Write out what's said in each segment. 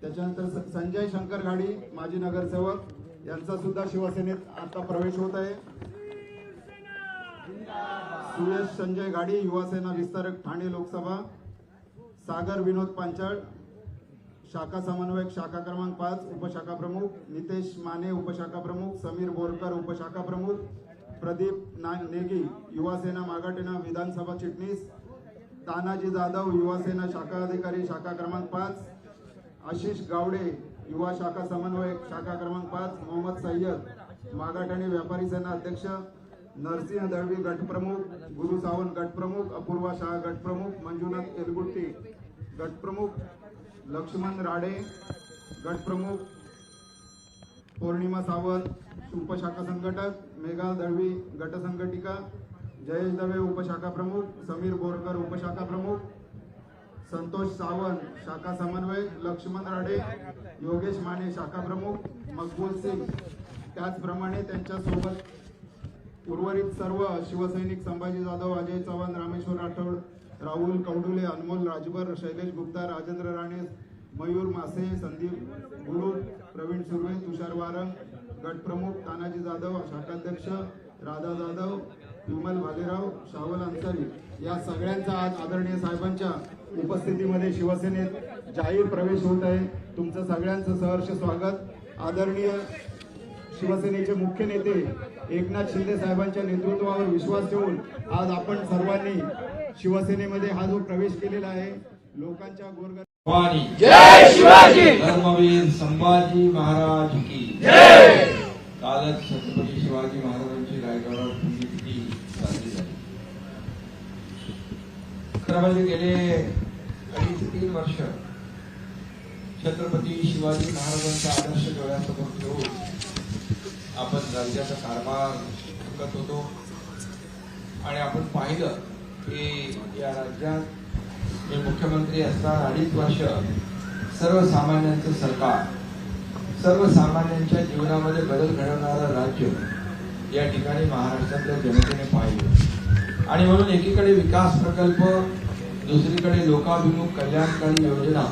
त्याच्यानंतर संजय शंकर घाडी माजी नगरसेवक यांचा सुद्धा शिवसेनेत आता प्रवेश होत आहे. सुरेश संजय घाडी युवासेना विस्तारक ठाणे लोकसभा. सागर विनोद पांचाळ शाखा समन्वयक शाखा क्रमांक पाच उपशाखा प्रमुख. नितेश माने उपशाखा प्रमुख. समीर बोरकर उपशाखा प्रमुख. प्रदीप ना नेगी युवासेना मागाटेना विधानसभा चिटणीस तानाजी जाधव युवासेना शाखा अधिकारी शाखा क्रमांक पाच आशिष गावडे युवा शाखा समन्वयक शाखा क्रमांक पाच मोहम्मद सय्यद मागाठाणे व्यापारी सेना अध्यक्ष नरसिंह दळवी गटप्रमुख गुरु सावंत गटप्रमुख अपूर्वा शाह गटप्रमुख मंजुनाथ तेलगुट्टी गटप्रमुख लक्ष्मण राडे गटप्रमुख पौर्णिमा सावंत उपशाखा संघटक मेघा दळवी गटसंघटिका जयेश दवे उपशाखा प्रमुख समीर बोरकर उपशाखा प्रमुख संतोष सावंत शाखा समन्वयक लक्ष्मण राडे योगेश माने शाखा प्रमुख मकबूल सिंग. त्याचप्रमाणे त्यांच्यासोबत उर्वरित सर्व शिवसैनिक संभाजी जाधव अजय चव्हाण रामेश्वर राठोड राहुल कौडुले अनमोल राजभर शैलेश गुप्ता राजेंद्र राणे मयूर मासे संदीप गुरु प्रवीण सुर्वे तुषार वारंग गटप्रमुख तानाजी जाधव शाखाध्यक्ष राधा जाधव विमल भालेराव शावल अन्सारी या सगळ्यांचा आज आदरणीय साहेबांच्या उपस्थितीमध्ये शिवसेनेत जाहीर प्रवेश होत आहे. तुमचं सगळ्यांचं सहर्ष स्वागत. आदरणीय शिवसेनेचे मुख्य नेते एकनाथ शिंदे साहेबांच्या नेतृत्वावर विश्वास ठेवून आज आपण सर्वांनी शिवसेनेमध्ये हा जो प्रवेश केलेला आहे लोकांच्या गोरगर जय शिवाजी! धर्मवीर संभाजी महाराज की। कालच छत्रपती शिवाजी महाराजांची रायगडावर पुण्यतिथी साजरी झाली. खरं म्हणजे गेले अडीच ते तीन वर्ष. छत्रपती शिवाजी महाराजांचा आदर्श डोळ्यासमोर ठेवून आपण राज्याचा कारभार शिकत होतो. आणि आपण पाहिलं की या राज्यात हे मुख्यमंत्री असताना अडीच वर्ष सर्वसामान्यांचं सरकार सर्वसामान्यांच्या जीवनामध्ये बदल घडवणारं राज्य या ठिकाणी महाराष्ट्रातल्या जनतेने पाहिजे आणि म्हणून एकीकडे विकास प्रकल्प दुसरीकडे लोकाभिमुख कल्याणकारी योजना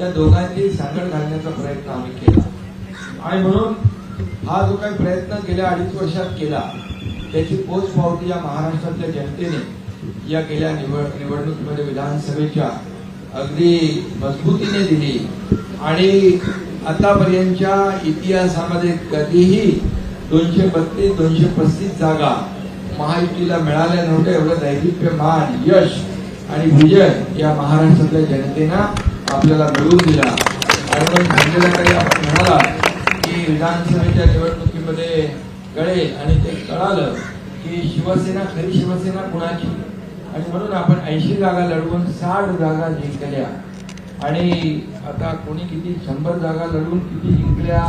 या दोघांची सांगड घालण्याचा प्रयत्न आम्ही केला. आणि म्हणून हा जो काही प्रयत्न गेल्या अडीच वर्षात केला त्याची पोचपावती या महाराष्ट्रातल्या जनतेने या गेल्या निवड निवडणुकीमध्ये विधानसभेच्या अगदी मजबूतीने दिली. आणि आतापर्यंतच्या इतिहासामध्ये कधीही दोनशे बत्तीस दोनशे पस्तीस जागा महायुतीला मिळाल्या नव्हत्या. एवढं दैदिप्य मान यश आणि विजय या महाराष्ट्रातल्या जनतेनं आपल्याला मिळवून दिला. आणि म्हणून संजय आपण म्हणाला की विधानसभेच्या निवडणुकीमध्ये कळेल आणि ते कळालं की शिवसेना खरी शिवसेना कुणाची? आणि म्हणून आपण ऐंशी जागा लढवून साठ जागा जिंकल्या. आणि आता कोणी किती? शंभर जागा लढवून किती जिंकल्या?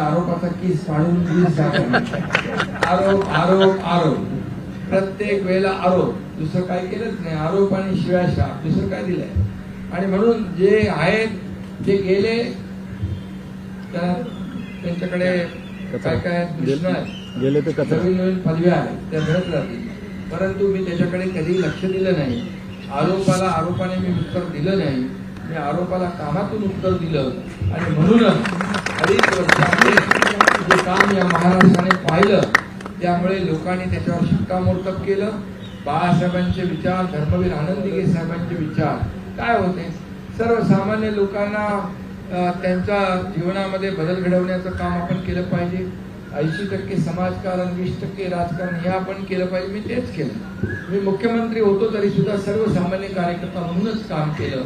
आरोपाचा केस काढून वीस जागा आरोप आरोप आरोप. प्रत्येक वेळेला आरोप. दुसरं काय केलंच नाही. आरोप आणि शिवाशाप दुसरं काय दिलंय? आणि म्हणून जे आहेत ते गेले त्या त्यांच्याकडे काय काय? आहेत गेले तर नवीन नवीन पदव्या आहेत. त्या मिळत राहतील. परंतु मी त्याच्याकडे कधी लक्ष दिलं नाही. आरोपाला आरोपाने मी उत्तर दिलं नाही. मी आरोपाला कामातून उत्तर दिलं. आणि म्हणूनच अडीच वर्षामध्ये जे काम या महाराष्ट्राने पाहिलं त्यामुळे लोकांनी त्याच्यावर शिक्कामोर्तब केलं. बाळासाहेबांचे विचार धर्मवीर आनंदीगे साहेबांचे विचार. काय होते? सर्वसामान्य लोकांना त्यांच्या जीवनामध्ये बदल घडवण्याचं काम आपण केलं पाहिजे. ऐंशी टक्के समाजकारण वीस टक्के राजकारण हे आपण केलं पाहिजे. मी तेच केलं. मी मुख्यमंत्री होतो तरी सुद्धा सर्वसामान्य कार्यकर्ता म्हणूनच काम केलं.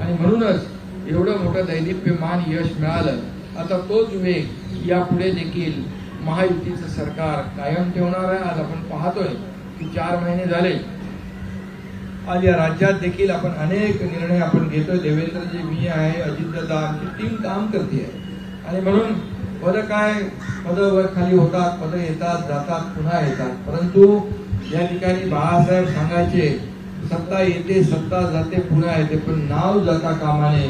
आणि म्हणूनच एवढं मोठं दैदिप्यमान यश मिळालं. आता तोच वेग यापुढे देखील महायुतीचं सरकार कायम ठेवणार आहे. आज आपण पाहतोय की चार महिने झाले. आज या राज्यात देखील आपण अनेक निर्णय आपण घेतोय. देवेंद्रजी मी आहे अजितदादा आमची टीम काम करते आहे. आणि म्हणून पद काय? पद वर खाली होतात पद येतात जातात पुन्हा येतात. परंतु या ठिकाणी बाळासाहेब सांगायचे सत्ता येते सत्ता जाते पुन्हा येते पण नाव जाता कामाने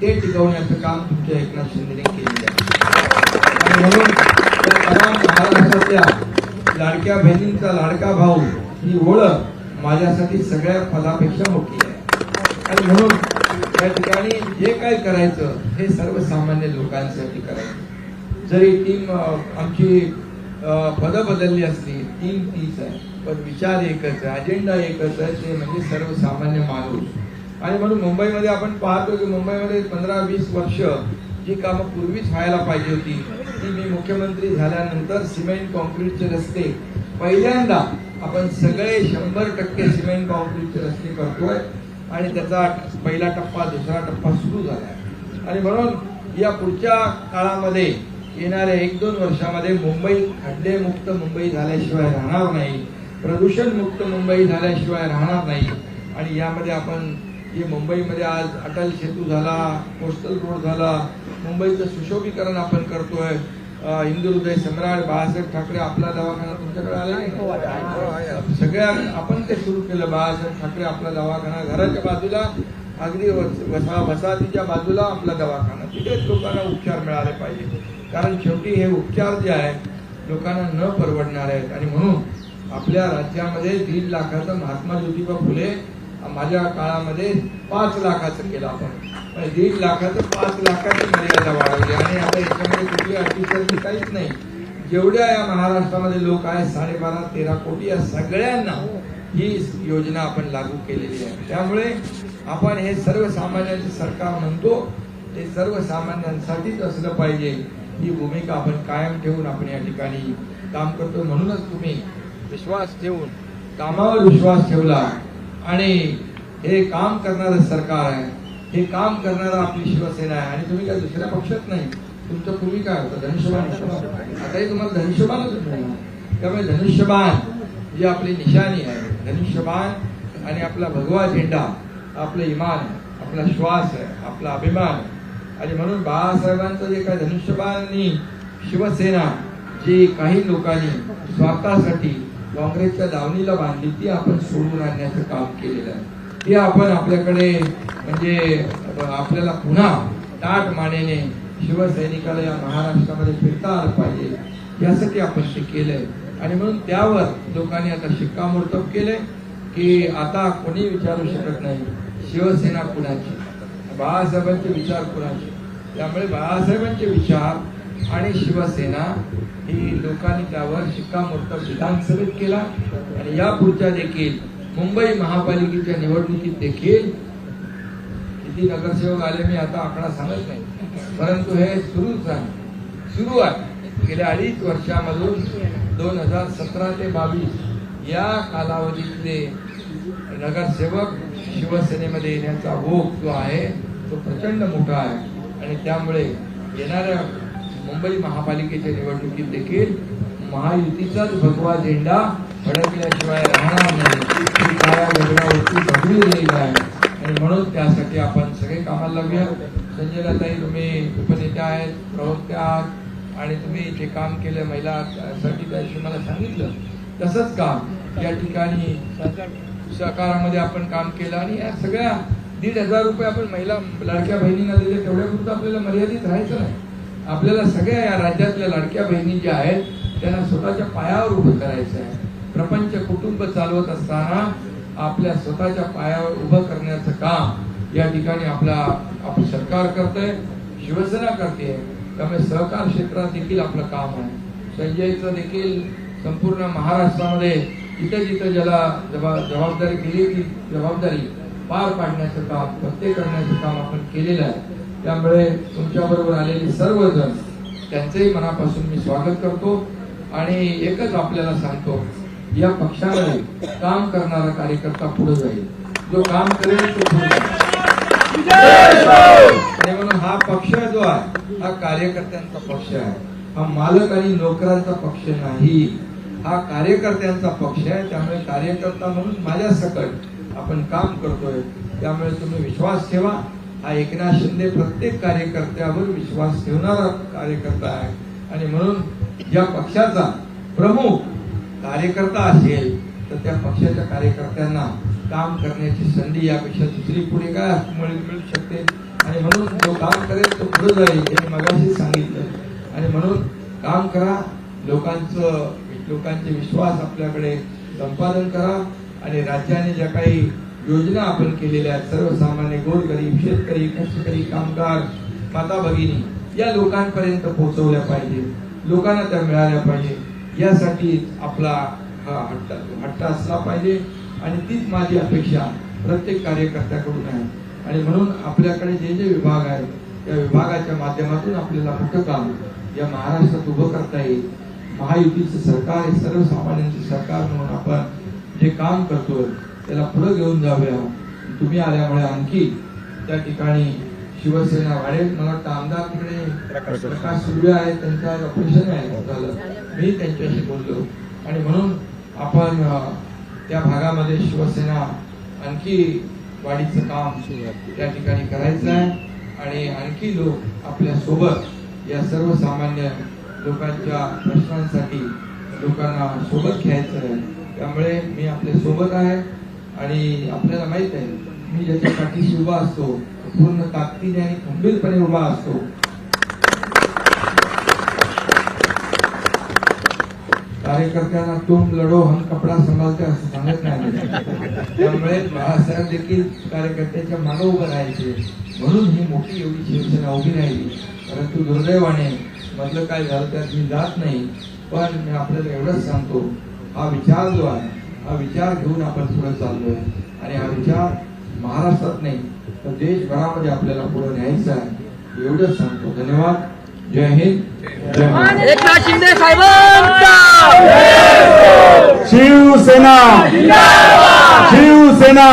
ते टिकवण्याचं काम तुमच्या एकनाथ शिंदेने केलेलं आहे. म्हणून त्या महाराष्ट्रातल्या लाडक्या बहिणींचा लाडका भाऊ ही ओळख माझ्यासाठी सगळ्या फलापेक्षा मोठी आहे. आणि म्हणून या ठिकाणी जे काय करायचं हे सर्वसामान्य लोकांसाठी करायचं. जरी टीम आमची पदं बदलली असली टीम तीच आहे. पण विचार एकच आहे अजेंडा एकच आहे ते म्हणजे सर्वसामान्य माणूस. आणि म्हणून मुंबईमध्ये आपण पाहतो की मुंबईमध्ये पंधरा वीस वर्ष जी कामं पूर्वीच व्हायला पाहिजे होती ती मी मुख्यमंत्री झाल्यानंतर सिमेंट कॉन्क्रीटचे रस्ते पहिल्यांदा आपण सगळे शंभर टक्के सिमेंट कॉन्क्रीटचे रस्ते करतोय आणि त्याचा पहिला टप्पा दुसरा टप्पा सुरू झाला आणि म्हणून या पुढच्या काळामध्ये येणाऱ्या एक दोन वर्षामध्ये मुंबई खड्डेमुक्त मुंबई झाल्याशिवाय राहणार नाही प्रदूषण मुक्त मुंबई झाल्याशिवाय राहणार नाही. आणि यामध्ये आपण जे मुंबईमध्ये आज अटल सेतू झाला कोस्टल रोड झाला मुंबईचं सुशोभीकरण आपण करतोय हिंदू हृदय सम्राट बाळासाहेब ठाकरे आपला दवाखाना तुमच्याकडे आला नाही सगळ्या आपण ते सुरू केलं बाळासाहेब ठाकरे आपला दवाखाना घराच्या बाजूला अगदी वस- वसा वसाहतीच्या बाजूला आपला दवाखाना. तिथेच लोकांना उपचार मिळाले पाहिजे. कारण शेवटी हे उपचार जे आहेत लोकांना न परवडणार आहेत. आणि म्हणून आपल्या राज्यामध्ये दीड लाखाचं महात्मा ज्योतिबा फुले माझ्या काळामध्ये पाच लाखाचं केलं आपण. दीड लाखाचं पाच लाखाची मर्यादा वाढवली. आणि आता याच्यामध्ये कुठली अटीशर्ती काहीच नाही. जेवढ्या या महाराष्ट्रामध्ये लोक आहेत साडेबारा तेरा कोटी या सगळ्यांना ही योजना आपण लागू केलेली आहे. त्यामुळे आपण हे सर्वसामान्यांचे सरकार म्हणतो ते सर्वसामान्यांसाठीच असलं पाहिजे. ही भूमिका आपण कायम ठेवून आपण या ठिकाणी काम करतो. म्हणूनच तुम्ही विश्वास ठेवून कामावर विश्वास ठेवला. आणि हे काम करणारं सरकार आहे. हे काम करणारा आपली शिवसेना आहे. आणि तुम्ही काय दुसऱ्या पक्षात नाही. तुमचं पूर्वी काय होतं? धनुष्यबाण आताही तुम्हाला धनुष्यबाणच नाही. त्यामुळे धनुष्यबाण जी आपली निशाणी आहे. धनुष्यबाण आणि आपला भगवा झेंडा आपलं इमान आपला श्वास आहे आपला अभिमान. आणि म्हणून बाळासाहेबांचं जे काय धनुष्यबाणी शिवसेना जी काही लोकांनी स्वार्थासाठी काँग्रेसच्या दावणीला बांधली ती आपण सोडून आणण्याचं काम केलेलं आहे. ती आपण आपल्याकडे म्हणजे आपल्याला पुन्हा ताट मानेने शिवसैनिकाला या महाराष्ट्रामध्ये फिरता आलं पाहिजे यासाठी आपण ते केलंय. आणि म्हणून त्यावर लोकांनी आता शिक्कामोर्तब केलंय की आता कोणी विचारू शकत नाही शिवसेना कुणाची? बाळासाहेबांचे विचार कुणाचे? त्यामुळे बाळासाहेबांचे विचार आणि शिवसेना ही लोकांनी त्यावर शिक्कामोर्तब विधानसभेत केला. आणि यापुढच्या देखील मुंबई महापालिकेच्या निवडणुकीत देखील किती नगरसेवक आले मी आता आकडा सांगत नाही. परंतु हे सुरूच आहे सुरू आहे. गेल्या अडीच वर्षामधून दोन हजार सतरा ते बावीस या कालावधीतले नगरसेवक शिवसेनेमध्ये येण्याचा ओघ जो आहे तो प्रचंड मोठा आहे. आणि त्यामुळे येणाऱ्या मुंबई महापालिकेच्या निवडणुकीत देखील महायुतीचाच भगवा झेंडा फडकल्याशिवाय राहणार नाही. ही काळ्या दगडावरती भगवी राहील आहे आणि म्हणून त्यासाठी आपण सगळे कामाला लागूया. संजयला ताई तुम्ही उपनेत्या आहेत प्रवक्त्या आहात. आणि तुम्ही जे काम केलं महिलासाठी त्या दिवशी मला सांगितलं. तसंच काम. या ठिकाणी सहकारामध्ये आपण काम केलं. आणि या सगळ्या दीड हजार रुपये आपण महिला लाडक्या बहिणींना दिले. तेवढ्यापुरतं आपल्याला मर्यादित राहायचं नाही. आपल्याला सगळ्या या राज्यातल्या लाडक्या बहिणी ज्या आहेत त्यांना स्वतःच्या पायावर उभं करायचं आहे. प्रपंच कुटुंब चालवत असताना आपल्या स्वतःच्या पायावर उभं करण्याचं काम या ठिकाणी आपला आपलं सरकार करतंय शिवसेना करते. त्यामुळे सहकार क्षेत्रात देखील आपलं काम आहे. संजयचं देखील संपूर्ण महाराष्ट्रामध्ये जिथं जिथं ज्याला जबा जबाबदारी दिली ती जबाबदारी पार पाडण्याचं काम पत्ते करण्याचं काम आपण केलेलं आहे. त्यामुळे तुमच्याबरोबर आलेले सर्वजण त्यांचंही मनापासून मी स्वागत करतो आणि एकच आपल्याला सांगतो या पक्षामध्ये काम करणारा कार्यकर्ता पुढे जाईल. जो काम करेल तो पुढे जाईल. म्हणून हा पक्ष जो आहे हा कार्यकर्त्यांचा पक्ष आहे. हा मालक आणि नोकरांचा पक्ष नाही. हा कार्यकर्त्यांचा पक्ष आहे. त्यामुळे कार्यकर्ता म्हणून माझ्या सकट आपण काम करतोय. त्यामुळे तुम्ही विश्वास ठेवा. हा एकनाथ शिंदे प्रत्येक कार्यकर्त्यावर विश्वास ठेवणारा कार्यकर्ता आहे. आणि म्हणून या पक्षाचा प्रमुख कार्यकर्ता असेल तर त्या पक्षाच्या कार्यकर्त्यांना काम करण्याची संधी यापेक्षा दुसरी पुढे काय मिळू शकते? आणि म्हणून जो काम करेल तो पुढे जाईल हे मी मगाशी सांगितलं. आणि म्हणून काम करा लोकांचं लोकांचे विश्वास आपल्याकडे संपादन करा आणि राज्याने ज्या काही योजना आपण केलेल्या आहेत सर्वसामान्य गोरगरीब शेतकरी कष्टकरी कामगार माता भगिनी या लोकांपर्यंत पोहोचवल्या पाहिजे लोकांना त्या मिळाल्या पाहिजे यासाठी आपला हा हट्ट हट्ट असला पाहिजे आणि तीच माझी अपेक्षा प्रत्येक कार्यकर्त्याकडून आहे. आणि म्हणून आपल्याकडे जे जे विभाग आहेत त्या विभागाच्या माध्यमातून आपल्याला हट्ट काम या महाराष्ट्रात उभं करता येईल. महायुतीचं सरकार हे सर्वसामान्यांचं सरकार म्हणून आपण जे काम करतोय त्याला पुढे घेऊन जाऊया. तुम्ही आल्यामुळे आणखी त्या ठिकाणी शिवसेना वाढेल. मला वाटतं आमदार तिकडे प्रकाश सुर्वे आहे त्यांचं ऑपरेशन आहे. झालं मी त्यांच्याशी बोललो. आणि म्हणून आपण त्या भागामध्ये शिवसेना आणखी वाढीचं काम त्या ठिकाणी करायचं आहे. आणि आणखी लोक आपल्यासोबत या सर्वसामान्य लोकांच्या प्रश्नांसाठी लोकांना सोबत घ्यायचं आहे. त्यामुळे मी आपल्यासोबत आहे. आणि आपल्याला माहीत आहे मी ज्याच्या पाठीशी उभा असतो पूर्ण ताकदीने आणि खंबीरपणे उभा असतो. कार्यकर्त्यांना तुम लढो हम कपडा संभालते असं सांगत नाही त्यामुळे बाळासाहेब देखील कार्यकर्त्याच्या मागे उभं राहायचे. म्हणून ही मोठी एवढी शिवसेना उभी राहिली. परंतु दुर्दैवाने मधलं काय झालं त्यात मी जात नाही पण मी आपल्याला एवढंच सांगतो. हा विचार जो आहे हा विचार घेऊन आपण पुढे चाललोय. आणि हा विचार महाराष्ट्रात नाही तर देशभरामध्ये आपल्याला पुढे न्यायचा आहे. एवढंच सांगतो. धन्यवाद. जय हिंद जय एकनाथ शिंदे साहेबांचा! शिवसेना। शिवसेना।